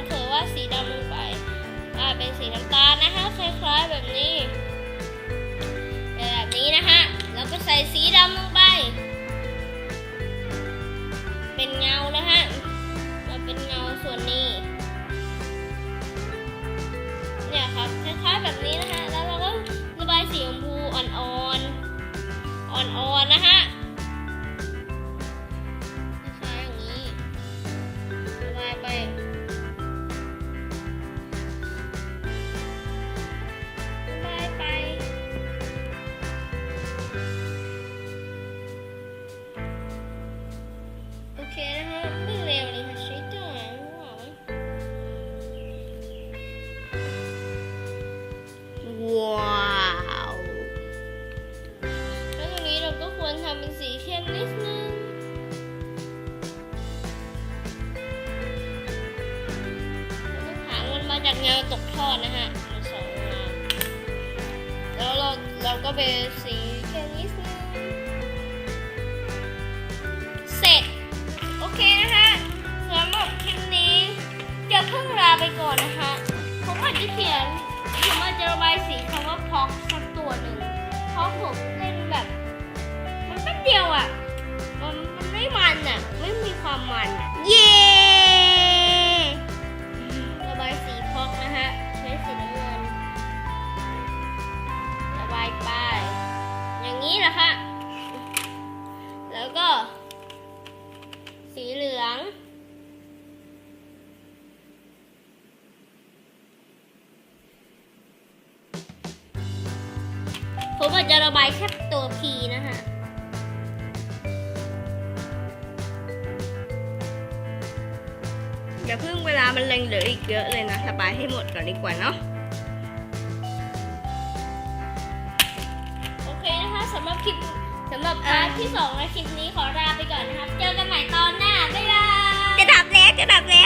กเธอว่าสีดำลงไปอ่าเป็นสีน้ำตาลนะคะคล้ายๆแบบนี้ แบบนี้นะฮะแล้วก็ใส่สีดำลงไป เป็นเงานะฮะมาเป็นเงาส่วนนี้ เนี่ยครับคล้ายๆแบบนี้นะฮะแล้วเราก็ระบายสีชมพูอ่อนๆอ่อนๆนะฮะคล้ายๆอย่างนี้ระบายไป ทำเป็นสีเข้มนิดนึง หางมันมาจากเงาตกทอดนะฮะมันสองเงาแล้วเราเราก็ไปสีเข้มนิดนึง เสร็จ โอเคนะคะสำหรับคลิปนี้จะเพิ่งลาไปก่อนนะคะผมอาจจะเขียนผมอาจจะระบายสีคำว่าพ็อกสักตัวหนึ่งเพราะผมเล่นแบบ ความมันอะเย้ระบายสีพ็อกนะฮะ ใช้สีน้ำเงิน ระบายไป อย่างนี้แหละค่ะแล้วก็ สีเหลืองผมอาจจะระบายแค่ตัวพีนะฮะ อย่าเพิ่งเวลามันเล็งเหลืออีกเยอะเลยนะระบายให้หมดก่อนดีกว่าเนาะโอเคนะคะสำหรับคลิปสำหรับพาร์ทที่สองในคลิปนี้ขอลาไปก่อนนะครับ เจอกันใหม่ตอนหน้าบ๊ายบายจะดับแล้วจะดับแล้วดับแล้วฮะบ